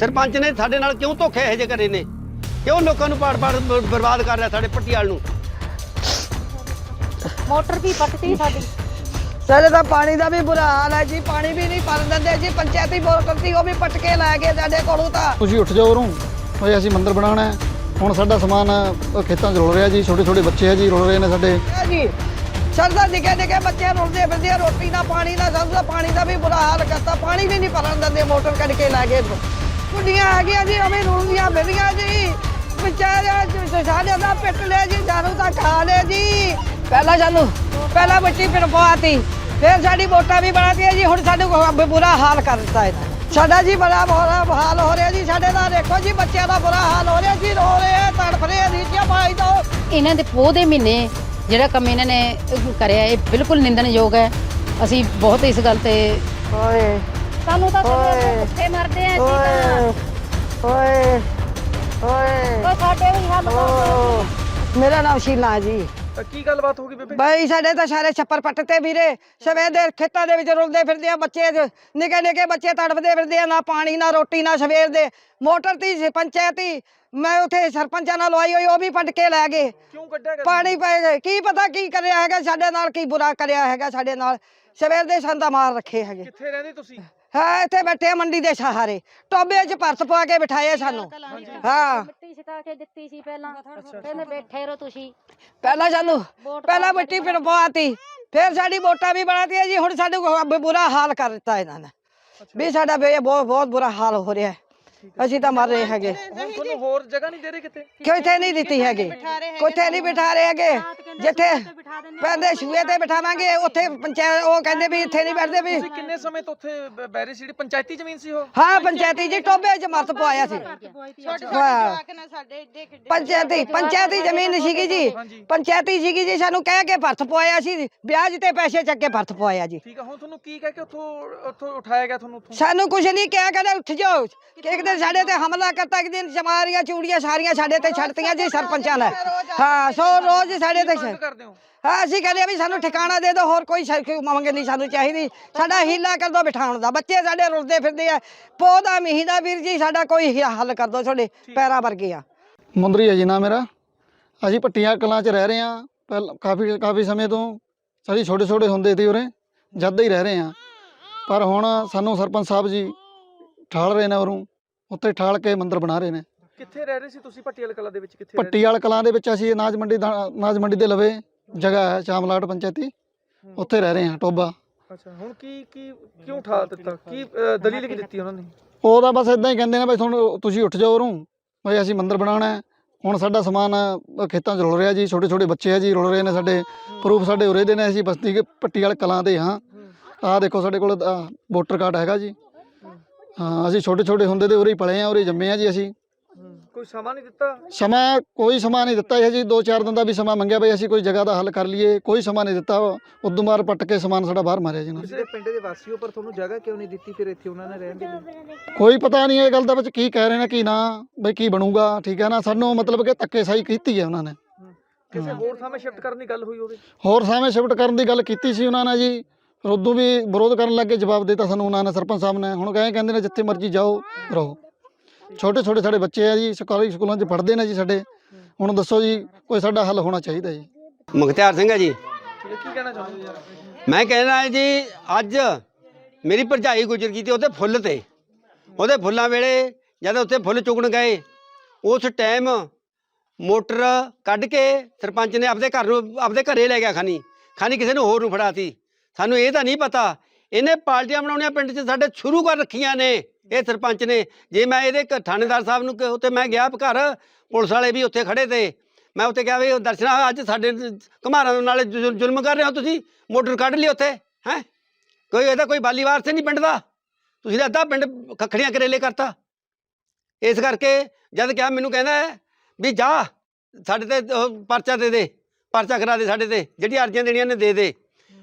ਸਰਪੰਚ ਨੇ ਸਾਡੇ ਨਾਲ ਕਿਉਂ ਧੋਖੇ ਇਹੋ ਜਿਹੇ ਕਰੇ ਨੇ? ਕਿਉਂ ਲੋਕਾਂ ਨੂੰ ਪਾੜ ਪਾੜ ਬ- ਬਰਬਾਦ ਕਰ ਰਿਹਾ ਸਾਡੇ ਪੱਟੀਆਲ ਨੂੰ? ਮੋਟਰ ਵੀ ਪੱਟਤੀ ਸਾਡੀ। ਸਾਡੇ ਤਾਂ ਪਾਣੀ ਦਾ ਵੀ ਬੁਰਾ ਹਾਲ ਹੈ ਜੀ ਪਾਣੀ ਵੀ ਨਹੀਂ ਭਰਨ ਦਿੰਦੇ ਜੀ ਪੰਚਾਇਤੀ ਮੋਟਰ ਸੀ ਉਹ ਵੀ ਪੱਟ ਕੇ ਲੈ ਗਏ ਸਾਡੇ ਕੋਲੋਂ ਤਾਂ। ਤੁਸੀਂ ਉੱਠ ਜਾਓ ਉਰੋਂ ਓਏ ਅਸੀਂ ਮੰਦਿਰ ਬਣਾਉਣਾ ਹੈ। ਹੁਣ ਸਾਡਾ ਸਮਾਨ ਅ, ਖੇਤਾਂ 'ਚ ਰੁਲ ਰਿਹਾ ਜੀ ਛੋਟੇ ਛੋਟੇ ਬੱਚੇ ਆ ਜੀ ਰੁਲ ਰਹੇ ਨੇ ਸਾਡੇ। ਜੀ ਸਰਦਾ ਨਿੱਕੇ ਨਿੱਕੇ ਬੱਚੇ ਰੁਲਦੇ ਫਿਰਦੇ ਆ, ਰੋਟੀ ਨਾ ਪਾਣੀ ਨਾ ਦਾ ਪਾਣੀ ਦਾ ਵੀ ਬੁਰਾ ਹਾਲ ਕਰਤਾ ਪਾਣੀ ਵੀ ਨਹੀਂ ਭਰਨ ਦਿੰਦੇ ਮੋਟਰ ਕੱਢ ਕੇ ਲੈ ਗਏ। ਕੁੜੀਆਂ ਆ ਗਈਆਂ ਜੀ ਅਵੇਂ ਰੁਲਦੀਆਂ ਫਿਰਦੀਆਂ ਜੀ। ਵਿਚਾਰਿਆ ਜੀ ਸਾਡੇ ਦਾ ਪਿੱਟ ਲਿਆ ਜੀ ਦਾਰੂ ਤਾਂ ਖਾ ਲਿਆ ਜੀ। ਪਹਿਲਾਂ ਸਾਨੂੰ ਪਹਿਲਾਂ ਬੱਚੀ ਪਿੜਪਵਾਤੀ ਫਿਰ ਸਾਡੀ ਵੋਟਾਂ ਵੀ ਬਣਾਤੀਆਂ ਜੀ ਹੁਣ ਸਾਨੂੰ ਬੁਰਾ ਹਾਲ ਕਰ ਦਿੱਤਾ ਇਹਨਾਂ। ਸਾਡਾ ਜੀ ਬੜਾ ਬੁਰਾ ਹਾਲ ਹੋ ਰਿਹਾ ਜੀ ਸਾਡੇ ਨਾਲ ਦੇਖੋ ਜੀ ਬੱਚਿਆਂ ਦਾ ਬੁਰਾ ਹਾਲ ਹੋ ਰਿਹਾ ਜੀ ਰੋ ਰਹੇ ਆ ਤੜਫ ਰਹੇ ਆ ਨੀਚੇ ਪਾਈ ਦੋ ਇਹਨਾਂ ਦੇ ਪੋਹ ਦੇ ਮਹੀਨੇ ਜਿਹੜਾ ਕੰਮ ਇਹਨਾਂ ਨੇ ਕਰਿਆ ਇਹ ਬਿਲਕੁਲ ਨਿੰਦਣਯੋਗ ਹੈ। ਅਸੀਂ ਬਹੁਤ ਇਸ ਗੱਲ ਤੇ ਓਏ ਸਾਨੂੰ ਤਾਂ ਓਏ। ਭੁੱਖੇ ਮਰਦੇ ਆ ਓਏ। ਓਏ। ਓਏ। ਸਾਡੇ ਵੀ ਹੱਲ ਓ। ਮੇਰਾ ਨਾਮ ਸ਼ੀਲਾ ਹੈ ਜੀ ਕੀ ਗੱਲਬਾਤ ਹੋ ਗਈ ਬੇਬੇ? ਬਾਈ ਸਾਡੇ ਤਾਂ ਸਾਰੇ ਛੱਪਰ ਪੱਟਤੇ ਵੀਰੇ। ਸਵੇਰ ਦੇ ਖੇਤਾਂ ਦੇ ਵਿੱਚ ਰੁਲਦੇ ਫਿਰਦੇ ਆ ਬੱਚੇ। ਨਿੱਕੇ ਨਿੱਕੇ ਬੱਚੇ ਤੜਫਦੇ ਫਿਰਦੇ ਆ ਨਾ ਪਾਣੀ ਨਾ ਰੋਟੀ ਨਾ ਸਵੇਰ ਦੇ। ਮੋਟਰ ਤੀ ਪੰਚਾਇਤੀ ਮੈਂ ਉਥੇ ਸਰਪੰਚਾਂ ਨਾਲ ਲਵਾਈ ਹੋਈ ਉਹ ਵੀ ਪੱਟ ਕੇ ਲੈ ਗਏ। ਕਿਉਂ ਕੱਢਿਆ ਗਿਆ ਪਾਣੀ ਪੈ ਗਏ। ਕੀ ਪਤਾ ਕੀ ਕਰਿਆ ਹੈਗਾ ਸਾਡੇ ਨਾਲ ਕੀ ਬੁਰਾ ਕਰਿਆ ਹੈਗਾ ਸਾਡੇ ਨਾਲ। ਸਵੇਰ ਦੇ ਸੰਦਾ ਮਾਰ ਰੱਖੇ ਹੈਗੇ। ਕਿੱਥੇ ਰਹਿੰਦੇ ਤੁਸੀਂ? ਹਾਂ ਇੱਥੇ ਬੈਠੇ ਆ ਮੰਡੀ ਦੇ ਸਹਾਰੇ। ਟੋਬੇ 'ਚ ਭਰਤ ਪਵਾ ਕੇ ਬਿਠਾਏ ਸਾਨੂੰ। ਹਾਂ। ਮਿੱਟੀ ਛਕਾ ਕੇ ਦਿੱਤੀ ਸੀ ਪਹਿਲਾਂ। ਕਹਿੰਦੇ ਬੈਠੇ ਰਹੋ ਤੁਸੀਂ। ਪਹਿਲਾਂ ਸਾਨੂੰ ਪਹਿਲਾਂ ਮਿੱਟੀ ਪਿੜਪਵਾਤੀ ਫਿਰ ਸਾਡੀ ਵੋਟਾਂ ਵੀ ਬਣਾਤੀਆਂ ਜੀ। ਹੁਣ ਸਾਡੇ ਬੁਰਾ ਹਾਲ ਕਰ ਦਿੱਤਾ ਇਹਨਾਂ ਨੇ। ਵੀ ਸਾਡਾ ਬਹੁਤ ਬਹੁਤ ਬੁਰਾ ਹਾਲ ਹੋ ਰਿਹਾ। ਹੈ ਅਸੀਂ ਤਾਂ ਮਰ ਰਹੇ ਹੈਗੇ। ਹੁਣ ਤੁਹਾਨੂੰ ਹੋਰ ਜਗ੍ਹਾ ਨਹੀਂ ਦੇ ਰਹੇ ਕਿਤੇ? ਕਿਥੇ ਨਹੀਂ ਦਿੱਤੀ ਹੈਗੀ? ਕਿਥੇ ਨਹੀਂ ਬਿਠਾ ਰਹੇ ਹੈਗੇ। ਜਿੱਥੇ ਪੈਂਦੇ ਸ਼ੂਏ ਤੇ ਬਿਠਾਵਾਂਗੇ ਉੱਥੇ ਪੰਚਾਇਤ ਉਹ ਕਹਿੰਦੇ ਵੀ ਇੱਥੇ ਨਹੀਂ ਬੈਠਦੇ ਵੀ। ਤੁਸੀਂ ਕਿੰਨੇ ਸਮੇਂ ਤੋਂ ਉੱਥੇ ਬੈਰੀ ਸੀੜੀ ਪੰਚਾਇਤੀ ਜ਼ਮੀਨ ਸੀ ਉਹ? ਹਾਂ ਪੰਚਾਇਤੀ ਜੀ ਟੋਬੇ 'ਚ ਮਰਤ ਪਵਾਇਆ ਸੀ। ਪੰਚਾਇਤੀ ਪੰਚਾਇਤੀ ਜ਼ਮੀਨ ਸੀਗੀ ਜੀ। ਪੰਚਾਇਤੀ ਸੀਗੀ ਜੀ ਸਾਨੂੰ ਕਹਿ ਕੇ ਭਰਤ ਪਵਾਇਆ ਸੀ। ਵਿਆਜ ਤੇ ਪੈਸੇ ਚੱਕ ਕੇ ਭਰਤ ਪਵਾਇਆ ਜੀ। ਠੀਕ ਆ ਹੁਣ ਤੁਹਾਨੂੰ ਕੀ ਕਹਿ ਕੇ ਉੱਥੋਂ ਉੱਥੋਂ ਉਠਾਇਆ ਗਿਆ ਤੁਹਾਨੂੰ ਉੱਥੋਂ? ਸਾਨੂੰ ਕੁਝ ਨਹੀਂ ਕਿਹਾ ਕਹਿੰਦੇ ਉੱਠ ਜਾਓ। ਕਿ ਇੱਕ ਦਿਨ ਸਾਡੇ ਤੇ ਹਮਲਾ ਕਰਤਾ ਇੱਕ ਦਿਨ ਚਮਾਰੀਆਂ ਚੂੜੀਆਂ ਸਾਰੀਆਂ ਸਾਡੇ ਤੇ ਛੱਡਤੀਆਂ ਜੀ ਸਰਪੰਚਾਂ ਨੇ। ਹਾਂ ਸੋ ਰੋਜ਼ ਸਾਡੇ ਤੇ ਹੋ ਹਾਂ ਅਸੀਂ ਕਹਿੰਦੇ ਆ ਵੀ ਸਾਨੂੰ ਠਿਕਾਣਾ ਦੇ ਦਿਓ ਹੋਰ ਕੋਈ ਸ਼ਰਕ ਮੰਗ ਨਹੀਂ ਸਾਨੂੰ ਚਾਹੀਦੀ। ਸਾਡਾ ਹੀਲਾ ਕਰ ਦਿਓ ਬਿਠਾਉਣ ਦਾ। ਬੱਚੇ ਸਾਡੇ ਰੁਲਦੇ ਫਿਰਦੇ ਆ। ਪੌਦਾ ਮਹੀਨਾ ਵੀਰ ਜੀ ਸਾਡਾ ਕੋਈ ਹੀ ਹੱਲ ਕਰ ਦਿਓ ਤੁਹਾਡੇ ਪੈਰਾਂ ਵਰਗੇ ਆ। ਮੁੰਦਰੀ ਹੈ ਜੀ ਨਾ ਮੇਰਾ। ਅਸੀਂ ਪੱਟੀਆਂ ਕਲਾਂ 'ਚ ਰਹਿ ਰਹੇ ਹਾਂ। ਪਹਿਲ ਕਾਫੀ ਕਾਫੀ ਸਮੇਂ ਤੋਂ ਅਸੀਂ ਛੋਟੇ ਛੋਟੇ ਹੁੰਦੇ ਸੀ ਉਰੇ। ਜਦ ਦੇ ਹੀ ਰਹਿ ਰਹੇ ਹਾਂ। ਪਰ ਹੁਣ ਸਾਨੂੰ ਸਰਪੰਚ ਸਾਹਿਬ ਜੀ ਠਾਲ ਰਹੇ ਨੇ ਉਰੋਂ। ਉੱਤੇ ਠਾਲ ਕੇ ਮੰਦਿਰ ਬਣਾ ਰਹੇ ਨੇ। ਕਿੱਥੇ ਰਹਿ ਰਹੇ ਸੀ ਤੁਸੀਂ ਪੱਟੀਆਲ ਕਲਾ ਦੇ ਵਿੱਚ? ਕਿੱਥੇ ਪੱਟੀਆਲ ਕਲਾਂ ਦੇ ਵਿੱਚ ਅਸੀਂ ਅਨਾਜ ਮੰਡੀ ਦਾ ਅਨਾਜ ਮੰਡੀ ਦੇ ਲਵੇ ਜਗ੍ਹਾ ਹੈ ਸ਼ਾਮਲਾਟ ਪੰਚਾਇਤੀ। ਉੱਥੇ ਰਹਿ ਰਹੇ ਹਾਂ ਟੋਬਾ। ਅੱਛਾ ਹੁਣ ਕੀ ਕੀ ਕਿਉਂ ਉਠਾ ਦਿੱਤਾ? ਕੀ ਦਲੀਲ ਕੀ ਦਿੱਤੀ ਉਹਨਾਂ ਨੇ? ਉਹ ਤਾਂ ਬਸ ਇਦਾਂ ਹੀ ਕਹਿੰਦੇ ਨੇ ਬਈ ਤੁਹਾਨੂੰ ਤੁਸੀਂ ਉੱਠ ਜਾਓ ਉਰੋਂ। ਬਈ ਅਸੀਂ ਮੰਦਿਰ ਬਣਾਉਣਾ ਹੈ। ਹੁਣ ਸਾਡਾ ਸਮਾਨ ਖੇਤਾਂ 'ਚ ਰੁਲ ਰਿਹਾ ਜੀ ਛੋਟੇ ਛੋਟੇ ਬੱਚੇ ਆ ਜੀ ਰੁਲ ਰਹੇ ਨੇ ਸਾਡੇ। ਪ੍ਰੂਫ ਸਾਡੇ ਉਰੇ ਦੇ ਨੇ ਅਸੀਂ ਬਸਤੀ ਕੇ ਪੱਟੀਆਲ ਕਲਾਂ ਦੇ ਹਾਂ। ਆਹ ਦੇਖੋ ਸਾਡੇ ਕੋਲ ਵੋਟਰ ਕਾਰਡ ਹੈਗਾ ਜੀ। ਹਾਂ ਅਸੀਂ ਛੋਟੇ ਛੋਟੇ ਹੁੰਦੇ ਤੇ ਉਰੇ ਹੀ ਪਲੇ ਆ ਉਰੇ ਜੰਮੇ ਆ ਜੀ ਅਸੀਂ। ਕੋਈ ਸਮਾਂ ਨਹੀਂ ਦਿੱਤਾ? ਸਮਾਂ ਕੋਈ ਸਮਾਂ ਨਹੀਂ ਦਿੱਤਾ ਜੀ। ਦੋ ਚਾਰ ਦਿਨ ਦਾ ਵੀ ਸਮਾਂ ਮੰਗਿਆ ਬਈ ਅਸੀਂ ਕੋਈ ਜਗ੍ਹਾ ਦਾ ਹੱਲ ਕਰ ਲਈਏ ਕੋਈ ਸਮਾਂ ਨਹੀਂ ਦਿੱਤਾ। ਉਦੋਂ ਮਾਰ ਪੱਟ ਕੇ ਸਮਾਨ ਸਾਡਾ ਬਾਹਰ ਮਾਰਿਆ ਜੀ ਨੇ। ਤੁਸੀਂ ਪਿੰਡ ਦੇ ਵਾਸੀ ਹੋ ਪਰ ਤੁਹਾਨੂੰ ਜਗ੍ਹਾ ਕਿਉਂ ਨਹੀਂ ਦਿੱਤੀ? ਫਿਰ ਇੱਥੇ ਉਹਨਾਂ ਨੇ ਰਹਿਣ ਦੇ ਲਈ ਕੋਈ ਪਤਾ ਨਹੀਂ ਇਹ ਗੱਲ ਦਾ ਵਿੱਚ ਕੀ ਕਹਿ ਰਹੇ ਨੇ ਕੀ ਨਾ ਬਈ ਕੀ ਬਣੂਗਾ ਠੀਕ ਹੈ ਨਾ? ਸਾਨੂੰ ਮਤਲਬ ਕਿ ਧੱਕੇਸ਼ਾਹੀ ਕੀਤੀ ਹੈ ਉਹਨਾਂ ਨੇ। ਕਿਸੇ ਹੋਰ ਥਾਂ ਸ਼ਿਫਟ ਕਰਨ ਦੀ ਗੱਲ ਹੋਈ ਹੋਵੇ? ਹੋਰ ਸਾਵੇਂ ਸ਼ਿਫਟ ਕਰਨ ਦੀ ਗੱਲ ਕੀਤੀ ਸੀ ਉਹਨਾਂ ਨੇ ਜੀ। ਉਦੋਂ ਵੀ ਵਿਰੋਧ ਕਰਨ ਲੱਗੇ ਜਵਾਬ ਦਿੱਤਾ ਸਾਨੂੰ ਉਹਨਾਂ ਨੇ ਸਰਪੰਚ ਸਾਹਿਬ ਨੇ। ਹੁਣ ਕਹੇ ਕਹਿੰਦੇ ਨੇ ਜਿੱਥੇ ਮਰਜ਼ੀ ਜਾਓ ਰਹੋ। ਛੋਟੇ ਛੋਟੇ ਸਾਡੇ ਬੱਚੇ ਆ ਜੀ ਸਰਕਾਰੀ ਸਕੂਲਾਂ 'ਚ ਪੜ੍ਹਦੇ ਨੇ ਜੀ ਸਾਡੇ। ਹੁਣ ਦੱਸੋ ਜੀ ਕੋਈ ਸਾਡਾ ਹੱਲ ਹੋਣਾ ਚਾਹੀਦਾ ਜੀ। ਮੁਖਤਿਆਰ ਸਿੰਘ ਹੈ ਜੀ? ਮੈਂ ਕਹਿਣਾ ਹੈ ਜੀ ਅੱਜ ਮੇਰੀ ਭਰਜਾਈ ਗੁਜ਼ਰ ਗਈ ਤੇ ਉਹਦੇ ਫੁੱਲ ਤੇ। ਉਹਦੇ ਫੁੱਲਾਂ ਵੇਲੇ ਜਦ ਉੱਥੇ ਫੁੱਲ ਚੁਗਣ ਗਏ ਉਸ ਟਾਈਮ ਮੋਟਰ ਕੱਢ ਕੇ ਸਰਪੰਚ ਨੇ ਆਪਦੇ ਘਰ ਨੂੰ ਆਪਦੇ ਘਰੇ ਲੈ ਗਿਆ ਖਾਨੀ। ਖਾਨੀ ਕਿਸੇ ਨੂੰ ਹੋਰ ਨੂੰ ਫੜਾਤੀ। ਸਾਨੂੰ ਇਹ ਤਾਂ ਨਹੀਂ ਪਤਾ। ਇਹਨੇ ਪਾਰਟੀਆਂ ਬਣਾਉਣੀਆਂ ਪਿੰਡ 'ਚ ਸਾਡੇ ਸ਼ੁਰੂ ਕਰ ਰੱਖੀਆਂ ਨੇ ਇਹ ਸਰਪੰਚ ਨੇ। ਜੇ ਮੈਂ ਇਹਦੇ ਥਾਣੇਦਾਰ ਸਾਹਿਬ ਨੂੰ ਕ- ਉੱਥੇ ਮੈਂ ਗਿਆ ਘਰ ਪੁਲਿਸ ਵਾਲੇ ਵੀ ਉੱਥੇ ਖੜੇ ਤੇ। ਮੈਂ ਉੱਥੇ ਕਿਹਾ ਵੀ ਉਹ ਦਰਸ਼ਨਾ ਅੱਜ ਸਾਡੇ ਘਮਾਰਾਂ ਨਾਲ ਜ਼ੁਲ- ਜ਼ੁਲਮ ਕਰ ਰਹੇ ਹੋ ਤੁਸੀਂ ਮੋਟਰ ਕੱਢ ਲਈ ਉੱਥੇ ਹੈ? ਕੋਈ ਇਹਦਾ ਕੋਈ ਬਾਲੀਵਾਰ ਸੇ ਨਹੀਂ ਪਿੰਡ ਦਾ। ਤੁਸੀਂ ਤਾਂ ਅੱਧਾ ਪਿੰਡ ਖੱਖੜੀਆਂ ਕਰੇਲੇ ਕਰਤਾ। ਇਸ ਕਰਕੇ ਜਦ ਕਿਹਾ ਮੈਨੂੰ ਕਹਿੰਦਾ ਵੀ ਜਾ ਸਾਡੇ ਤੇ ਪਰਚਾ ਦੇ ਦੇ ਪਰਚਾ ਕਰਾ ਦੇ ਸਾਡੇ ਤੇ ਜਿਹੜੀ ਅਰਜ਼ੀਆਂ ਦੇਣੀਆਂ ਨੇ ਦੇ ਦੇ।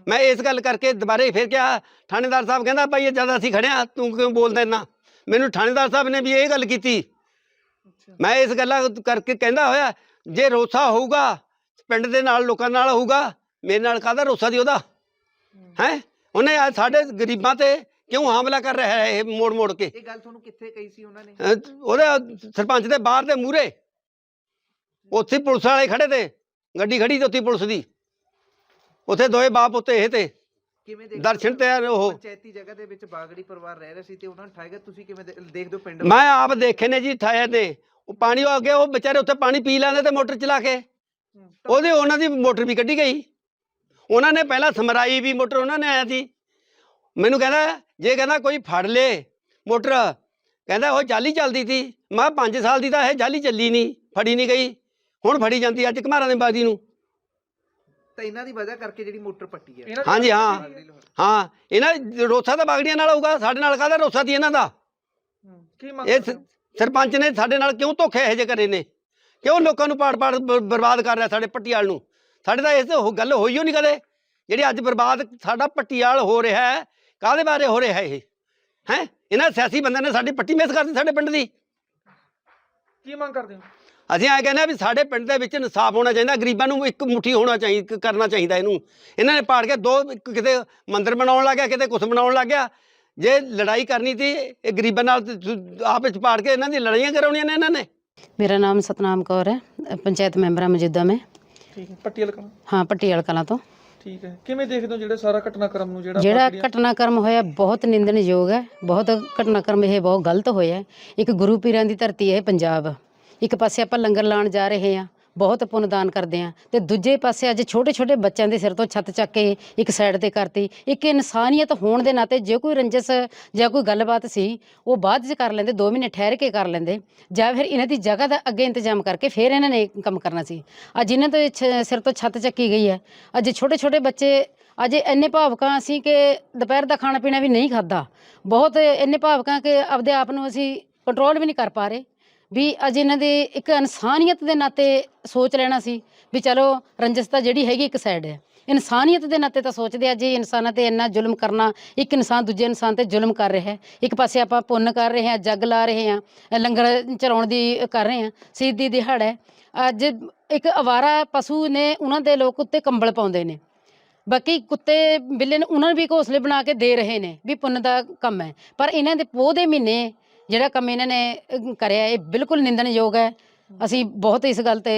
ਮੈਂ ਇਸ ਗੱਲ ਕਰਕੇ ਦੁਬਾਰੇ ਫਿਰ ਕਿਹਾ ਥਾਣੇਦਾਰ ਸਾਹਿਬ ਕਹਿੰਦਾ ਭਾਈ ਇਹ ਜਦ ਅਸੀਂ ਖੜਿਆ ਤੂੰ ਕਿਉਂ ਬੋਲਦਾ ਇੰਨਾ? ਮੈਨੂੰ ਥਾਣੇਦਾਰ ਸਾਹਿਬ ਨੇ ਵੀ ਇਹ ਗੱਲ ਕੀਤੀ। ਮੈਂ ਇਸ ਗੱਲਾਂ ਕਰਕੇ ਕਹਿੰਦਾ ਹੋਇਆ ਜੇ ਰੋਸਾ ਹੋਊਗਾ ਪਿੰਡ ਦੇ ਨਾਲ ਲੋਕਾਂ ਨਾਲ ਹੋਊਗਾ ਮੇਰੇ ਨਾਲ ਕਾਹਦਾ ਰੋਸਾ ਦੀ ਉਹਦਾ? ਹੈ। ਉਹਨੇ ਅੱਜ ਸਾਡੇ ਗਰੀਬਾਂ ਤੇ ਕਿਉਂ ਹਮਲਾ ਕਰ ਰਿਹਾ ਹੈ ਇਹ ਮੋੜ ਮੋੜ ਕੇ? ਇਹ ਗੱਲ ਤੁਹਾਨੂੰ ਕਿੱਥੇ ਕਹੀ ਸੀ ਉਹਨਾਂ ਨੇ? ਉਹਦੇ ਸਰਪੰਚ ਦੇ ਬਾਹਰ ਦੇ ਮੂਹਰੇ। ਉੱਥੇ ਪੁਲਿਸ ਵਾਲੇ ਖੜੇ ਤੇ ਗੱਡੀ ਖੜੀ ਤੇ ਉੱਥੇ ਪੁਲਿਸ ਦੀ। ਉੱਥੇ ਦੋਏ ਬਾਪ ਉੱਤੇ ਇਹ ਤੇ। ਕਿਵੇਂ ਦੇਖਦੇ ਦਰਸ਼ਨ ਤੇ ਆ ਉਹ। ਪੰਚਾਇਤੀ ਜਗ੍ਹਾ ਦੇ ਵਿੱਚ ਬਾਗੜੀ ਪਰਿਵਾਰ ਰਹਿ ਰਿਹਾ ਸੀ ਤੇ ਉਹਨਾਂ ਨੂੰ ਠਾਏਗਾ ਤੁਸੀਂ ਕਿਵੇਂ ਦੇ- ਦੇਖਦੇ ਹੋ ਪਿੰਡ? ਮੈਂ ਆਪ ਦੇਖੇ ਨੇ ਜੀ ਠਾਇਆ ਨੇ ਉਹ ਪਾਣੀ ਉਹ ਅੱਗੇ ਉਹ ਵਿਚਾਰੇ ਉੱਥੇ ਪਾਣੀ ਪੀ ਲੈਂਦੇ ਤੇ ਮੋਟਰ ਚਲਾ ਕੇ। ਉਹਦੇ ਉਹਨਾਂ ਦੀ ਮੋਟਰ ਵੀ ਕੱਢੀ ਗਈ। ਉਹਨਾਂ ਨੇ ਪਹਿਲਾਂ ਸਮਰਾਈ ਵੀ ਮੋਟਰ ਉਹਨਾਂ ਨੇ ਆਇਆ ਸੀ। ਮੈਨੂੰ ਕਹਿੰਦਾ ਜੇ ਕਹਿੰਦਾ ਕੋਈ ਫੜ ਲੇ ਮੋਟਰ ਕਹਿੰਦਾ ਉਹ ਜਾਲੀ ਚੱਲਦੀ ਸੀ। ਮੈਂ 5 ਸਾਲ ਦੀ ਤਾਂ ਇਹ ਜਾਲੀ ਚੱਲੀ ਨਹੀਂ ਫੜੀ ਨਹੀਂ ਗਈ। ਹੁਣ ਫੜੀ ਜਾਂਦੀ ਅੱਜ ਘਮਾਰਾਂ ਦੇ ਬਾਦੀ ਨੂੰ। ਤਾਂ ਇਹਨਾਂ ਦੀ ਵਜ੍ਹਾ ਕਰਕੇ ਜਿਹੜੀ ਮੋਟਰ ਪੱਟੀ ਹੈ। ਹਾਂਜੀ ਹਾਂ। ਹਾਂ ਇਹਨਾਂ ਰੋਸਾ ਤਾਂ ਬਾਗੜੀਆਂ ਨਾਲ ਹੋਊਗਾ ਸਾਡੇ ਨਾਲ ਕਾਹਦਾ ਰੋਸਾ ਦੀ ਇਹਨਾਂ ਦਾ? ਕੀ ਮੰਗ ਇਹ ਕਰਦੇ ਸ-? ਸਰਪੰਚ ਨੇ ਸਾਡੇ ਨਾਲ ਕਿਉਂ ਧੋਖੇ ਇਹੋ ਜਿਹੇ ਕਰੇ ਨੇ? ਕਿਉਂ ਲੋਕਾਂ ਨੂੰ ਪਾੜ ਪਾੜ ਬ- ਬਰਬਾਦ ਕਰ ਰਿਹਾ ਸਾਡੇ ਪੱਟੀਆਲ ਨੂੰ? ਸਾਡੇ ਤਾਂ ਇਸ ਤੇ ਉਹ ਗੱਲ ਹੋਈ ਓ ਨਹੀਂ ਕਦੇ। ਜਿਹੜੀ ਅੱਜ ਬਰਬਾਦ ਸਾਡਾ ਪੱਟੀਆਲ ਹੋ ਰਿਹਾ ਹੈ ਕਾਹਦੇ ਬਾਰੇ ਹੋ ਰਿਹਾ ਇਹ? ਹੈ? ਇਹਨਾਂ ਸਿਆਸੀ ਬੰਦਿਆਂ ਨੇ ਸਾਡੀ ਪੱਟੀ ਮਿਸ ਕਰਤੀ ਸਾਡੇ ਪਿੰਡ ਦੀ। ਕੀ ਮੰਗ ਕਰਦੇ ਹੋ? ਅਸੀਂ ਐਂ ਕਹਿੰਦੇ ਆ ਵੀ ਸਾਡੇ ਪਿੰਡ ਦੇ ਵਿੱਚ ਇਨਸਾਫ ਹੋਣਾ ਚਾਹੀਦਾ ਗਰੀਬਾਂ ਨੂੰ ਇੱਕ ਮੁਠੀ ਹੋਣਾ ਚਾਹੀਦਾ ਕਰਨਾ ਚਾਹੀਦਾ ਇਹਨੂੰ। ਇਹਨਾਂ ਨੇ ਪਾੜ ਕੇ ਦੋ ਇੱਕ ਕਿਤੇ ਮੰਦਿਰ ਬਣਾਉਣ ਲੱਗ ਗਿਆ ਕਿਤੇ ਕੁਛ ਬਣਾਉਣ ਲੱਗ ਗਿਆ। ਜੇ ਲੜਾਈ ਕਰਨੀ ਸੀ ਇਹ ਗਰੀਬਾਂ ਨਾਲ ਆਪ ਵਿੱਚ ਪਾੜ ਕੇ ਇਹਨਾਂ ਦੀ ਲੜਾਈਆਂ ਕਰਾਉਣੀਆਂ ਨੇ ਇਹਨਾਂ ਨੇ। ਮੇਰਾ ਨਾਮ ਸਤਨਾਮ ਕੌਰ ਹੈ ਪੰਚਾਇਤ ਮੈਂਬਰ ਹਾਂ ਮੌਜੂਦਾ ਮੈਂ। ਠੀਕ ਹੈ ਪੱਟੀਆਲ ਕਲਾਂ? ਹਾਂ ਪਟਿਆਲਾ ਕਲਾਂ ਤੋਂ। ਠੀਕ ਹੈ ਕਿਵੇਂ ਦੇਖਦੇ ਹੋ ਜਿਹੜਾ ਸਾਰਾ ਘਟਨਾਕ੍ਰਮ ਨੂੰ ਜਿਹੜਾ ਜਿਹੜਾ ਘਟਨਾਕ੍ਰਮ ਹੋਇਆ ਬਹੁਤ ਨਿੰਦਣਯੋਗ ਹੈ ਬਹੁਤ ਘਟਨਾਕ੍ਰਮ ਇਹ ਬਹੁਤ ਗਲਤ ਹੋਇਆ ਹੈ। ਇੱਕ ਗੁਰੂ ਪੀਰਾਂ ਦੀ ਧਰਤੀ ਹੈ ਪੰਜਾਬ। ਇੱਕ ਪਾਸੇ ਆਪਾਂ ਲੰਗਰ ਲਾਣ ਜਾ ਰਹੇ ਹਾਂ, ਬਹੁਤ ਪੁੰਨਦਾਨ ਕਰਦੇ ਹਾਂ ਤੇ ਦੂਜੇ ਪਾਸੇ ਅੱਜ ਛੋਟੇ ਛੋਟੇ ਬੱਚਿਆਂ ਦੇ ਸਿਰ ਤੋਂ ਛੱਤ ਚੱਕ ਕੇ ਇੱਕ ਸਾਈਡ ਤੇ ਕਰਤੀ। ਇੱਕ ਇਨਸਾਨੀਅਤ ਹੋਣ ਦੇ ਨਾਤੇ ਜੇ ਕੋਈ ਰੰਜਸ ਜਾਂ ਕੋਈ ਗੱਲਬਾਤ ਸੀ, ਉਹ ਬਾਅਦ 'ਚ ਕਰ ਲੈਂਦੇ 2 ਮਹੀਨੇ ਠਹਿਰ ਕੇ ਕਰ ਲੈਂਦੇ, ਜਾਂ ਫਿਰ ਇਹਨਾਂ ਦੀ ਜਗ੍ਹਾ ਦਾ ਅੱਗੇ ਇੰਤਜ਼ਾਮ ਕਰਕੇ ਫਿਰ ਇਹਨਾਂ ਨੇ ਕੰਮ ਕਰਨਾ ਸੀ। ਅੱਜ ਇਹਨਾਂ ਦੇ ਛ- ਸਿਰ ਤੋਂ ਛੱਤ ਚੱਕੀ ਗਈ ਹੈ। ਅੱਜ ਛੋਟੇ ਛੋਟੇ ਬੱਚੇ ਅੱਜ ਇੰਨੇ ਭਾਵਕਾਂ ਅਸੀਂ ਕਿ ਦੁਪਹਿਰ ਦਾ ਖਾਣਾ ਪੀਣਾ ਵੀ ਨਹੀਂ ਖਾਦਾ ਬਹੁਤ ਇੰਨੇ ਭਾਵਕਾਂ ਕਿ ਆਪਦੇ ਆਪ ਨੂੰ ਅਸੀਂ ਕੰਟਰੋਲ ਵੀ ਨਹੀਂ ਕਰ ਪਾ ਰਹੇ। ਵੀ ਅੱਜ ਇਹਨਾਂ ਦੇ ਇੱਕ ਇਨਸਾਨੀਅਤ ਦੇ ਨਾਤੇ ਸੋਚ ਲੈਣਾ ਸੀ ਵੀ ਚਲੋ ਰੰਜਸ ਤਾਂ ਜਿਹੜੀ ਹੈਗੀ ਇੱਕ ਸਾਈਡ ਹੈ। ਇਨਸਾਨੀਅਤ ਦੇ ਨਾਤੇ ਤਾਂ ਸੋਚਦੇ ਅੱਜ ਜੀ ਇਨਸਾਨਾਂ ਤੇ ਇੰਨਾ ਜ਼ੁਲਮ ਕਰਨਾ, ਇੱਕ ਇਨਸਾਨ ਦੂਜੇ ਇਨਸਾਨ ਤੇ ਜ਼ੁਲਮ ਕਰ ਰਿਹਾ ਹੈ, ਇੱਕ ਪਾਸੇ ਆਪਾਂ ਪੁੰਨ ਕਰ ਰਹੇ ਹਾਂ, ਜੱਗ ਲਾ ਰਹੇ ਹਾਂ ਲੰਗਰ ਚਲਾਉਣ ਦੀ ਕਰ ਰਹੇ ਹਾਂ ਸਿੱਧੀ ਦਿਹਾੜਾ ਹੈ। ਅੱਜ ਇੱਕ ਅਵਾਰਾ ਪਸ਼ੂ ਨੇ ਉਹਨਾਂ ਦੇ ਲੋਕ ਉੱਤੇ ਕੰਬਲ ਪਾਉਂਦੇ ਨੇ। ਬਾਕੀ ਕੁੱਤੇ, ਬਿੱਲੇ ਨੇ ਉਹਨਾਂ ਨੂੰ ਵੀ ਘੋਸਲੇ ਬਣਾ ਕੇ ਦੇ ਰਹੇ ਨੇ ਵੀ ਪੁੰਨ ਦਾ ਕੰਮ ਹੈ। ਪਰ ਇਹਨਾਂ ਦੇ ਪੋਹ ਦੇ ਮਹੀਨੇ ਜਿਹੜਾ ਕੰਮ ਇਹਨਾਂ ਨੇ ਅਹ, ਕਰਿਆ ਇਹ ਬਿਲਕੁਲ ਨਿੰਦਣਯੋਗ ਹੈ। ਅਸੀਂ ਬਹੁਤ ਇਸ ਗੱਲ ਤੇ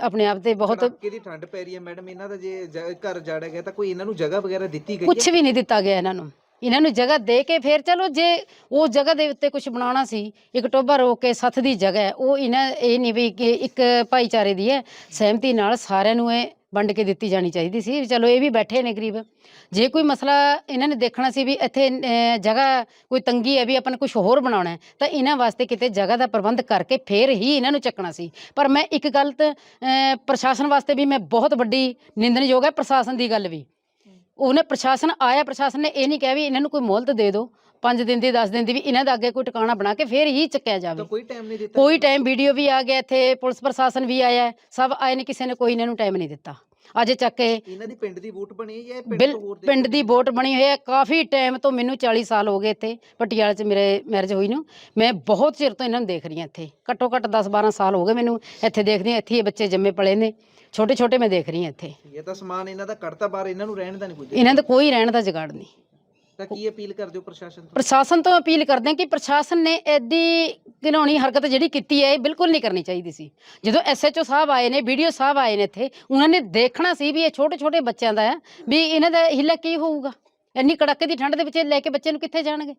ਆਪਣੇ ਆਪ ਤੇ ਬਹੁਤ ਕੜਾਕੇ ਦੀ ਠੰਡ ਪੈ ਰਹੀ ਹੈ ਮੈਡਮ? ਇਹਨਾਂ ਦਾ ਜੇ ਜ- ਘਰ ਜਾੜਿਆ ਗਿਆ ਤਾਂ ਕੋਈ ਇਹਨਾਂ ਨੂੰ ਜਗ੍ਹਾ ਵਗੈਰਾ ਦਿੱਤੀ ਗਈ ਕੁਝ ਵੀ ਨਹੀਂ ਦਿੱਤਾ ਗਿਆ ਇਹਨਾਂ ਨੂੰ। ਇਹਨਾਂ ਨੂੰ ਜਗ੍ਹਾ ਦੇ ਕੇ ਫਿਰ ਚਲੋ ਜੇ ਉਹ ਜਗ੍ਹਾ ਦੇ ਉੱਤੇ ਕੁਝ ਬਣਾਉਣਾ ਸੀ ਇੱਕ ਟੋਭਾ ਰੋਕ ਕੇ ਸੱਥ ਦੀ ਜਗ੍ਹਾ ਹੈ ਉਹ ਇਹਨਾਂ ਇਹ ਨਹੀਂ ਵੀ ਕਿ ਇੱਕ ਭਾਈਚਾਰੇ ਦੀ ਹੈ। ਸਹਿਮਤੀ ਨਾਲ ਸਾਰਿਆਂ ਨੂੰ ਇਹ ਵੰਡ ਕੇ ਦਿੱਤੀ ਜਾਣੀ ਚਾਹੀਦੀ ਸੀ ਵੀ ਚਲੋ ਇਹ ਵੀ ਬੈਠੇ ਨੇ ਗਰੀਬ। ਜੇ ਕੋਈ ਮਸਲਾ ਇਹਨਾਂ ਨੇ ਦੇਖਣਾ ਸੀ ਵੀ ਇੱਥੇ ਅਹ, ਜਗ੍ਹਾ ਕੋਈ ਤੰਗੀ ਹੈ ਵੀ ਆਪਾਂ ਨੇ ਕੁਝ ਹੋਰ ਬਣਾਉਣਾ ਹੈ ਤਾਂ ਇਹਨਾਂ ਵਾਸਤੇ ਕਿਤੇ ਜਗ੍ਹਾ ਦਾ ਪ੍ਰਬੰਧ ਕਰਕੇ ਫਿਰ ਹੀ ਇਹਨਾਂ ਨੂੰ ਚੱਕਣਾ ਸੀ। ਪਰ ਮੈਂ ਇੱਕ ਗੱਲ ਤਾਂ ਅਹ, ਪ੍ਰਸ਼ਾਸਨ ਵਾਸਤੇ ਵੀ ਮੈਂ ਬਹੁਤ ਵੱਡੀ ਨਿੰਦਣਯੋਗ ਹੈ ਪ੍ਰਸ਼ਾਸਨ ਦੀ ਗੱਲ ਵੀ। ਉਹਨੇ ਪ੍ਰਸ਼ਾਸਨ ਆਇਆ ਪ੍ਰਸ਼ਾਸਨ ਨੇ ਇਹ ਨਹੀਂ ਕਿਹਾ ਵੀ ਇਹਨਾਂ ਨੂੰ ਕੋਈ ਮੁਹਲਤ ਦੇ ਦਿਓ। 5 ਦਿਨ ਦੀ 10 ਦਿਨ ਦੀ ਵੀ ਇਹਨਾਂ ਦਾ ਅੱਗੇ ਕੋਈ ਟਿਕਾਣਾ ਬਣਾ ਕੇ ਫਿਰ ਹੀ ਚੱਕਿਆ ਜਾਵੇ। ਤਾਂ ਕੋਈ ਟਾਈਮ ਨਹੀਂ ਦਿੱਤਾ। ਕੋਈ ਟਾਈਮ ਵੀਡੀਓ ਵੀ ਆ ਗਿਆ ਇੱਥੇ ਪੁਲਿਸ ਪ੍ਰਸ਼ਾਸਨ ਵੀ ਆਇਆ ਸਭ ਆਏ ਨੇ ਕਿਸੇ ਨੇ ਕੋਈ ਇਹਨਾਂ ਨੂੰ ਟਾਈਮ ਨਹੀਂ ਦਿੱਤਾ। ਅੱਜ ਚੱਕ ਕੇ ਇਹਨਾਂ ਦੀ ਪਿੰਡ ਦੀ ਵੋਟ ਬਣੀ ਹੈ ਪਿੰਡ ਤੋਂ ਹੋਰ ਦੇ ਪਿੰਡ ਦੀ ਵੋਟ ਬਣੀ ਹੋਈ ਹੈ। ਕਾਫੀ ਟਾਈਮ ਤੋਂ ਮੈਨੂੰ 40 ਸਾਲ ਹੋ ਗਏ ਇੱਥੇ ਪਟਿਆਲੇ 'ਚ ਮੇਰੇ ਮੈਰਿਜ ਹੋਈ ਨੂੰ। ਮੈਂ ਬਹੁਤ ਚਿਰ ਤੋਂ ਇਹਨਾਂ ਨੂੰ ਦੇਖ ਰਹੀ ਹਾਂ ਇੱਥੇ। ਘੱਟੋ ਘੱਟ 10 12 ਸਾਲ ਹੋ ਗਏ ਮੈਨੂੰ ਇੱਥੇ ਦੇਖਦੀ ਹਾਂ ਇੱਥੇ ਇਹ ਬੱਚੇ ਜੰਮੇ ਪਲੇ ਨੇ। ਛੋਟੇ ਛੋਟੇ ਮੈਂ ਦੇਖ ਰਹੀ ਹਾਂ ਇੱਥੇ। ਇਹ ਤਾਂ ਸਮਾਨ ਇਹਨਾਂ ਦਾ ਕੱਢਤਾ ਬਾਹਰ ਇਹਨਾਂ ਨੂੰ ਰਹਿਣ ਦਾ ਨਹੀਂ ਪੁੱਛਦੇ ਇਹਨਾਂ ਦਾ ਕੋਈ ਰਹਿਣ ਦਾ ਜੁਗਾੜ ਨਹੀਂ। ਤਾਂ ਕੀ ਅਪੀਲ ਕਰਦੇ ਹੋ ਪ੍ਰਸ਼ਾਸਨ ਤੋਂ? ਪ੍ਰਸ਼ਾਸਨ ਤੋਂ ਅਪੀਲ ਕਰਦੇ ਹਾਂ ਕਿ ਪ੍ਰਸ਼ਾਸਨ ਨੇ ਐਡੀ ਘਿਨਾਉਣੀ ਹਰਕਤ ਜਿਹੜੀ ਕੀਤੀ ਹੈ ਇਹ ਬਿਲਕੁਲ ਨਹੀਂ ਕਰਨੀ ਚਾਹੀਦੀ ਸੀ। ਜਦੋਂ ਐਸਐਚਓ ਸਾਹਿਬ ਆਏ ਨੇ ਵੀਡੀਓ ਸਾਹਿਬ ਆਏ ਨੇ ਇੱਥੇ ਉਹਨਾਂ ਨੇ ਦੇਖਣਾ ਸੀ ਵੀ ਇਹ ਛੋਟੇ ਛੋਟੇ ਬੱਚਿਆਂ ਦਾ ਹੈ ਵੀ ਇਹਨਾਂ ਦਾ ਹਿੱਲਾ ਕੀ ਹੋਊਗਾ? ਇੰਨੀ ਕੜਾਕੇ ਦੀ ਠੰਡ ਦੇ ਵਿੱਚ ਇਹ ਲੈ ਕੇ ਬੱਚੇ ਨੂੰ ਕਿੱਥੇ ਜਾਣਗੇ?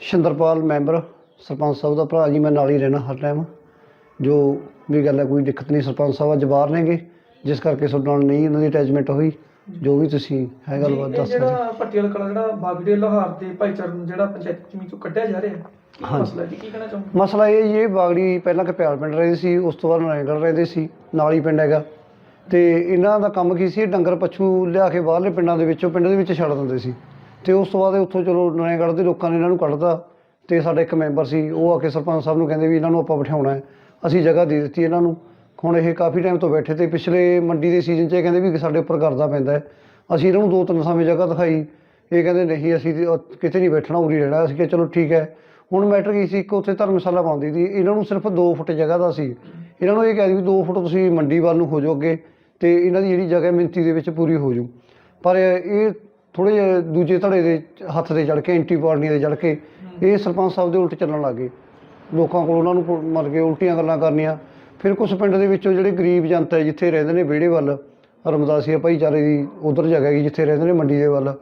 ਸ਼ਿੰਦਰਪਾਲ ਮੈਂਬਰ ਸਰਪੰਚ ਸਾਹਿਬ ਦਾ ਭਰਾ ਜੀ ਮੈਂ ਨਾਲ ਹੀ ਰਹਿਣਾ ਹਰ ਟਾਈਮ। ਜੋ ਵੀ ਗੱਲ ਹੈ ਕੋਈ ਦਿੱਕਤ ਨਹੀਂ ਸਰਪੰਚ ਸਾਹਿਬ ਅੱਜ ਬਾਹਰ ਨੇਗੇ ਜਿਸ ਕਰਕੇ ਤੁਹਾਡੇ ਨਾਲ ਨਹੀਂ ਇਹਨਾਂ ਦੀ ਅਟੈਚਮੈਂਟ ਹੋਈ। ਜੋ ਵੀ ਤੁਸੀਂ ਹੈ ਗੱਲਬਾਤ ਦੱਸ ਸਕਦੇ ਜਿਹੜਾ ਪੱਟੀਆਲ ਕਲਾਂ ਜਿਹੜਾ ਬਾਗੜੀ ਲੋਹਾਰ ਦੇ ਭਾਈਚਾਰੇ ਨੂੰ ਜਿਹੜਾ ਪੰਚਾਇਤ ਜ਼ਮੀਨ ਚੋਂ ਕੱਢਿਆ ਜਾ ਰਿਹਾ ਹੈ। ਮਸਲਾ ਹੈ ਜੀ ਕੀ ਕਹਿਣਾ ਚਾਹੁੰਦੇ ਮਸਲਾ ਇਹ ਜੀ ਇਹ ਬਾਗੜੀ ਪਹਿਲਾਂ ਕਪਿਆਲ ਪਿੰਡ ਰਹਿੰਦੇ ਸੀ ਉਸ ਤੋਂ ਬਾਅਦ ਨਾਰਾਇਣਗੜ੍ਹ ਰਹਿੰਦੇ ਸੀ ਨਾਲ ਹੀ ਪਿੰਡ ਹੈਗਾ। ਤੇ ਇਹਨਾਂ ਦਾ ਕੰਮ ਕੀ ਸੀ ਡੰਗਰ ਪਸ਼ੂ ਲਿਆ ਕੇ ਬਾਹਰਲੇ ਪਿੰਡਾਂ ਦੇ ਵਿੱਚੋਂ ਪਿੰਡ ਦੇ ਵਿੱਚ ਛੱਡ ਦਿੰਦੇ ਸੀ। ਤੇ ਉਸ ਤੋਂ ਬਾਅਦ ਉੱਥੋਂ ਚਲੋ ਨਾਰਾਇਣਗੜ੍ਹ ਦੇ ਲੋਕਾਂ ਨੇ ਇਹਨਾਂ ਨੂੰ ਕੱਢਤਾ ਤੇ ਸਾਡਾ ਇੱਕ ਮੈਂਬਰ ਸੀ ਉਹ ਆ ਕੇ ਸਰਪੰਚ ਸਾਹਿਬ ਨੂੰ ਕਹਿੰਦੇ ਵੀ ਇਹਨਾਂ ਨੂੰ ਆਪਾਂ ਬਿਠਾਉਣਾ ਹੈ ਅਸੀਂ ਜਗ੍ਹਾ ਦੇ ਦਿੱਤੀ ਇਹਨਾਂ ਨੂੰ। ਹੁਣ ਇਹ ਕਾਫੀ ਟਾਈਮ ਤੋਂ ਬੈਠੇ ਤੇ ਪਿਛਲੇ ਮੰਡੀ ਦੇ ਸੀਜ਼ਨ 'ਚ ਇਹ ਕਹਿੰਦੇ ਵੀ ਸਾਡੇ ਉੱਪਰ ਕਰਦਾ ਪੈਂਦਾ ਹੈ। ਅਸੀਂ ਇਹਨਾਂ ਨੂੰ ਦੋ ਤਿੰਨ ਸਮੇਂ ਜਗ੍ਹਾ ਦਿਖਾਈ। ਇਹ ਕਹਿੰਦੇ, ਨਹੀਂ, ਅਸੀਂ ਤੇ ਕਿਤੇ ਨਹੀਂ ਬੈਠਣਾ, ਉਰੀ ਰਹਿਣਾ। ਅਸੀਂ ਕਿਹਾ, ਚਲੋ ਠੀਕ ਹੈ। ਹੁਣ ਮੈਟਰ ਕੀ ਸੀ, ਇੱਕ ਉੱਥੇ ਧਰਮਸ਼ਾਲਾ ਪਾਉਂਦੀ ਸੀ। ਇਹਨਾਂ ਨੂੰ ਸਿਰਫ 2 ਫੁੱਟ ਜਗ੍ਹਾ ਦਾ ਸੀ। ਇਹਨਾਂ ਨੂੰ ਇਹ ਕਹਿ ਵੀ 2 ਫੁੱਟ ਤੁਸੀਂ ਮੰਡੀ ਵੱਲ ਨੂੰ ਹੋ ਜਾਓ ਅੱਗੇ ਤੇ ਇਹਨਾਂ ਦੀ ਜਿਹੜੀ ਜਗ੍ਹਾ ਮਿੰਤੀ ਦੇ ਵਿੱਚ ਪੂਰੀ ਹੋ ਜੂ। ਪਰ ਇਹ ਥੋੜੇ ਜਿਹੇ ਦੂਜੇ ਧੜੇ ਦੇ ਹੱਥ ਦੇ ਚੜ ਕੇ ਐਂਟੀ ਪਾਰਟੀਆਂ ਦੇ ਚੜ ਕੇ ਇਹ ਸਰਪੰਚ ਸਾਹਿਬ ਦੇ ਉਲਟ ਚੱਲਣ ਲੱਗੇ ਲੋਕਾਂ ਕੋਲ ਉਹਨਾਂ ਨੂੰ ਪੁ- ਮਤਲਬ ਕਿ ਉਲਟੀਆਂ ਗੱਲਾਂ ਕਰਨੀਆਂ। ਫਿਰ ਕੁਝ ਪਿੰਡ ਦੇ ਵਿੱਚੋਂ ਜਿਹੜੇ ਗਰੀਬ ਜਨਤਾ ਹੈ, ਜਿੱਥੇ ਰਹਿੰਦੇ ਨੇ ਵਿਹੜੇ ਵੱਲ ਰਮਦਾਸੀਆ ਭਾਈਚਾਰੇ ਦੀ, ਉਧਰ ਜਗ੍ਹਾ ਹੈਗੀ ਜਿੱਥੇ ਰਹਿੰਦੇ ਨੇ ਮੰਡੀ ਦੇ ਵੱਲ,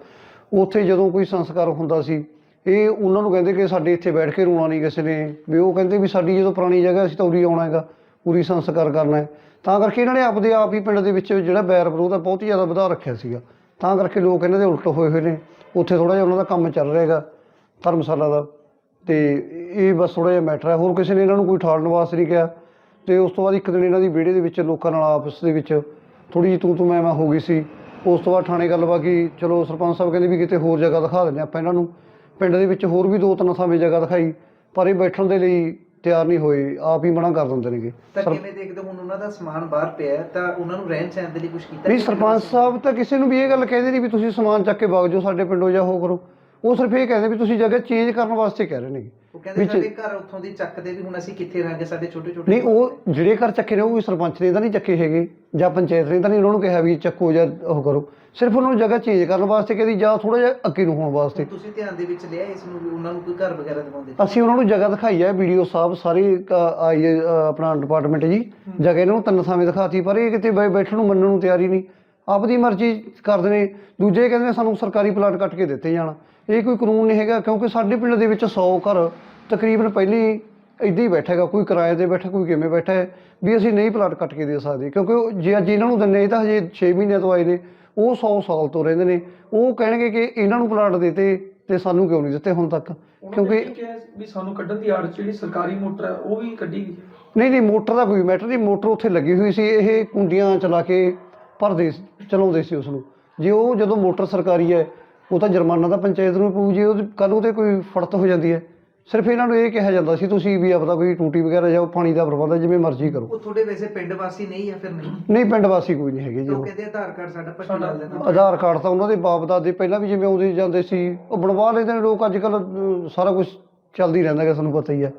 ਉੱਥੇ ਜਦੋਂ ਕੋਈ ਸੰਸਕਾਰ ਹੁੰਦਾ ਸੀ, ਇਹ ਉਹਨਾਂ ਨੂੰ ਕਹਿੰਦੇ ਕਿ ਸਾਡੇ ਇੱਥੇ ਬੈਠ ਕੇ ਰੋਣਾ ਨਹੀਂ ਕਿਸੇ ਨੇ, ਵੀ ਉਹ ਕਹਿੰਦੇ ਵੀ ਸਾਡੀ ਜਦੋਂ ਪੁਰਾਣੀ ਜਗ੍ਹਾ ਅਸੀਂ ਤਾਂ ਉਰੀ ਆਉਣਾ ਹੈਗਾ, ਉਰੀ ਸੰਸਕਾਰ ਕਰਨਾ ਹੈ। ਤਾਂ ਕਰਕੇ ਇਹਨਾਂ ਨੇ ਆਪਦੇ ਆਪ ਹੀ ਪਿੰਡ ਦੇ ਵਿੱਚ ਜਿਹੜਾ ਬੈਰ ਵਿਰੋਧ ਆ ਬਹੁਤ ਹੀ ਜ਼ਿਆਦਾ ਵਧਾ ਰੱਖਿਆ ਸੀਗਾ। ਤਾਂ ਕਰਕੇ ਲੋਕ ਇਹਨਾਂ ਦੇ ਉਲਟ ਹੋਏ ਹੋਏ ਨੇ, ਉੱਥੇ ਥੋੜਾ ਜਿਹਾ ਉਹਨਾਂ ਦਾ ਕੰਮ ਚੱਲ ਰਿਹਾ ਹੈਗਾ, ਧਰਮਸ਼ਾਲਾ ਦਾ। ਤੇ ਇਹ ਬਸ ਥੋੜਾ ਜਿਹਾ ਮੈਟਰ ਹੈ, ਹੋਰ ਕਿਸੇ ਨੇ ਇਹਨਾਂ ਨੂੰ ਕੋਈ ਠਾਲਣ ਵਾਸਤੇ ਨਹੀਂ ਕਿਹਾ। ਤੇ ਉਸ ਤੋਂ ਬਾਅਦ ਇੱਕ ਦਿਨ ਇਹਨਾਂ ਦੀ ਵਿਹੜੇ ਦੇ ਵਿੱਚ ਲੋਕਾਂ ਨਾਲ ਆਪਸ ਦੇ ਵਿੱਚ ਥੋੜੀ ਜਿਹੀ ਤੂੰ ਤੂੰ ਮੈਂ ਮੈਂ ਹੋ ਗਈ ਸੀ। ਉਸ ਤੋਂ ਬਾਅਦ ਥਾਣੇ ਗੱਲਬਾਤ ਕੀ ਚਲੋ ਸਰਪੰਚ ਸਾਹਿਬ ਕਹਿੰਦੇ ਵੀ ਕਿਤੇ ਹੋਰ ਜਗ੍ਹਾ ਦਿਖਾ ਦਿੰਦੇ ਆਪਾਂ ਇਹਨਾਂ ਨੂੰ। ਪਿੰਡ ਦੇ ਵਿੱਚ ਹੋਰ ਵੀ ਦੋ ਤਿੰਨ ਥਾਵੇਂ ਜਗ੍ਹਾ ਦਿਖਾਈ ਪਰ ਇਹ ਬੈਠਣ ਦੇ ਲਈ ਤਿਆਰ ਨਹੀਂ ਹੋਏ ਆਪ ਹੀ ਮਨਾ ਕਰ ਦਿੰਦੇ ਨੇਗੇ। ਤਾਂ ਕਿਵੇਂ ਦੇਖਦੇ ਹੋ ਹੁਣ ਉਹਨਾਂ ਦਾ ਸਮਾਨ ਬਾਹਰ ਪਿਆ ਹੈ, ਤਾਂ ਉਹਨਾਂ ਨੂੰ ਰਹਿਣ ਸਹਿਣ ਦੇ ਲਈ ਕੁਝ ਕੀਤਾ ਨਹੀਂ ਸਰਪੰਚ ਸਾਹਿਬ ਤਾਂ ਕਿਸੇ ਨੂੰ ਵੀ ਇਹ ਗੱਲ ਕਹਿੰਦੇ ਨਹੀਂ ਵੀ ਤੁਸੀਂ ਸਮਾਨ ਚੱਕ ਕੇ ਵਗ ਜਾਓ ਸਾਡੇ ਪਿੰਡੋਂ ਜਾਂ ਉਹ ਕਰੋ। ਉਹ ਸਿਰਫ ਇਹ ਕਹਿੰਦੇ ਵੀ ਤੁਸੀਂ ਜਗ੍ਹਾ ਚੇਂਜ ਕਰਨ ਵਾਸਤੇ ਕਹਿ ਰਹੇ ਨੇ ਉਹ ਕਹਿੰਦੇ ਵਿੱਚ- ਸਾਡੇ ਘਰ ਉੱਥੋਂ ਦੀ ਚੱਕਦੇ ਵੀ ਹੁਣ ਅਸੀਂ ਕਿੱਥੇ ਰਹਾਂਗੇ ਸਾਡੇ ਛੋਟੇ ਛੋਟੇ ਨਹੀਂ ਉਹ ਜਿਹੜੇ ਘਰ ਚੱਕੇ ਨੇ ਉਹ ਵੀ ਸਰਪੰਚ ਨੇ ਤਾਂ ਨਹੀਂ ਚੱਕੇ ਹੈਗੇ ਜਾਂ ਪੰਚਾਇਤ ਨੇ ਤਾਂ ਨਹੀਂ ਉਹਨਾਂ ਨੂੰ ਕਿਹਾ ਵੀ ਚੱਕੋ ਜਾਂ ਉਹ ਕਰੋ। ਸਿਰਫ ਉਹਨਾਂ ਨੂੰ ਜਗ੍ਹਾ ਚੇਂਜ ਕਰਨ ਵਾਸਤੇ ਕਹਿੰਦੀ ਜਾਂ ਥੋੜਾ ਜਿਹਾ ਅੱਗੇ ਨੂੰ ਹੋਣ ਵਾਸਤੇ। ਤੁਸੀਂ ਧਿਆਨ ਦੇ ਵਿੱਚ ਲਿਆ ਇਸ ਨੂੰ ਵੀ ਉਹਨਾਂ ਨੂੰ ਕੋਈ ਘਰ ਵਗੈਰਾ ਦਿਵਾਉਂਦੇ? ਅਸੀਂ ਉਹਨਾਂ ਨੂੰ ਜਗ੍ਹਾ ਦਿਖਾਈ ਹੈ ਵੀਡੀਓ ਸਾਹਿਬ ਸਾਰੇ ਆਈ ਹੈ, ਅ, ਆਪਣਾ ਡਿਪਾਰਟਮੈਂਟ ਜੀ ਜਗ੍ਹਾ ਇਹਨਾਂ ਨੂੰ ਤਿੰਨ ਥਾਵੇਂ ਦਿਖਾਤੀ ਪਰ ਇਹ ਕਿਤੇ ਬੈ- ਬੈਠਣ ਨੂੰ ਮੰਨਣ ਨੂੰ ਤਿਆਰ ਹੀ ਨਹੀਂ ਆਪਦੀ ਮਰਜ਼ੀ ਕਰਦੇ ਨੇ ਦੂਜੇ ਕਹਿੰਦੇ ਨੇ ਸਾਨੂੰ ਸਰਕਾਰੀ ਪਲਾਟ ਕੱਟ ਕੇ ਦਿੱਤੇ ਜਾਣ। ਇਹ ਕੋਈ ਕਾਨੂੰਨ ਨਹੀਂ ਹੈਗਾ ਕਿਉਂਕਿ ਸਾਡੇ ਪਿੰਡ ਦੇ ਵਿੱਚ 100 ਘਰ ਤਕਰੀਬਨ ਪਹਿਲੇ ਇੱਦਾਂ ਹੀ ਬੈਠਾ ਹੈਗਾ ਕੋਈ ਕਿਰਾਏ ਤੇ ਬੈਠਾ ਕੋਈ ਕਿਵੇਂ ਬੈਠਾ ਹੈ ਵੀ ਅਸੀਂ ਨਹੀਂ ਪਲਾਟ ਕੱਟ ਕੇ ਦੇ ਸਕਦੇ। ਕਿਉਂਕਿ ਉਹ ਜੇ ਅੱਜ ਇਹਨਾਂ ਨੂੰ ਦਿੰਨੇ ਤਾਂ ਹਜੇ 6 ਮਹੀਨਿਆਂ ਤੋਂ ਆਏ ਨੇ ਉਹ 100 ਸਾਲ ਤੋਂ ਰਹਿੰਦੇ ਨੇ। ਉਹ ਕਹਿਣਗੇ ਕਿ ਇਹਨਾਂ ਨੂੰ ਪਲਾਟ ਦਿੱਤੇ ਤੇ ਸਾਨੂੰ ਕਿਉਂ ਨਹੀਂ ਦਿੱਤੇ ਹੁਣ ਤੱਕ? ਕਿਉਂਕਿ ਵੀ ਸਾਨੂੰ ਕੱਢਣ ਦੀ ਆੜ ਜਿਹੜੀ ਸਰਕਾਰੀ ਮੋਟਰ ਹੈ ਉਹ ਵੀ ਕੱਢੀ ਗਈ ਨਹੀਂ ਨਹੀਂ ਮੋਟਰ ਦਾ ਕੋਈ ਮੈਟਰ ਨਹੀਂ ਮੋਟਰ ਉੱਥੇ ਲੱਗੀ ਹੋਈ ਸੀ ਇਹ ਕੁੰਡੀਆਂ ਚਲਾ ਕੇ ਭਰਦੇ ਚਲਾਉਂਦੇ ਸੀ ਉਸ ਨੂੰ ਜੇ ਉਹ ਜਦੋਂ ਮੋਟਰ ਸਰਕਾਰੀ ਹੈ ਉਹ ਤਾਂ ਜੁਰਮਾਨਾ ਤਾਂ ਪੰਚਾਇਤ ਨੂੰ ਪਊ ਜੇ ਉਹ ਕੱਲ ਉਹਤੇ ਕੋਈ ਫੜਤ ਹੋ ਜਾਂਦੀ ਹੈ। ਸਿਰਫ ਇਹਨਾਂ ਨੂੰ ਇਹ ਕਿਹਾ ਜਾਂਦਾ ਸੀ ਤੁਸੀਂ ਵੀ ਆਪਦਾ ਕੋਈ ਟੂਟੀ ਵਗੈਰਾ ਜਾਂ ਪਾਣੀ ਦਾ ਪ੍ਰਬੰਧ ਜਿਵੇਂ ਮਰਜ਼ੀ ਕਰੋ। ਉਹ ਤੁਹਾਡੇ ਵੈਸੇ ਪਿੰਡ ਵਾਸੀ ਨਹੀਂ ਹੈ ਫਿਰ ਨਹੀਂ? ਨਹੀਂ ਪਿੰਡ ਵਾਸੀ ਕੋਈ ਨਹੀਂ ਹੈਗੇ ਜੀ ਉਹ। ਕਹਿੰਦੇ ਆਧਾਰ ਕਾਰਡ ਸਾਡਾ ਭੱਟੀ ਨਾਲ ਦੇਣਾ ਆਧਾਰ ਕਾਰਡ ਤਾਂ ਉਹਨਾਂ ਦੇ ਬਾਪ ਦਾਦੇ ਪਹਿਲਾਂ ਵੀ ਜਿਵੇਂ ਆਉਂਦੇ ਜਾਂਦੇ ਸੀ ਉਹ ਬਣਵਾ ਲੈਂਦੇ ਨੇ ਲੋਕ। ਅੱਜ ਕੱਲ ਸਾਰਾ ਕੁਝ ਚੱਲਦੀ ਰਹਿੰਦਾ ਹੈ ਤੁਹਾਨੂੰ ਪਤਾ ਹੀ ਹੈ।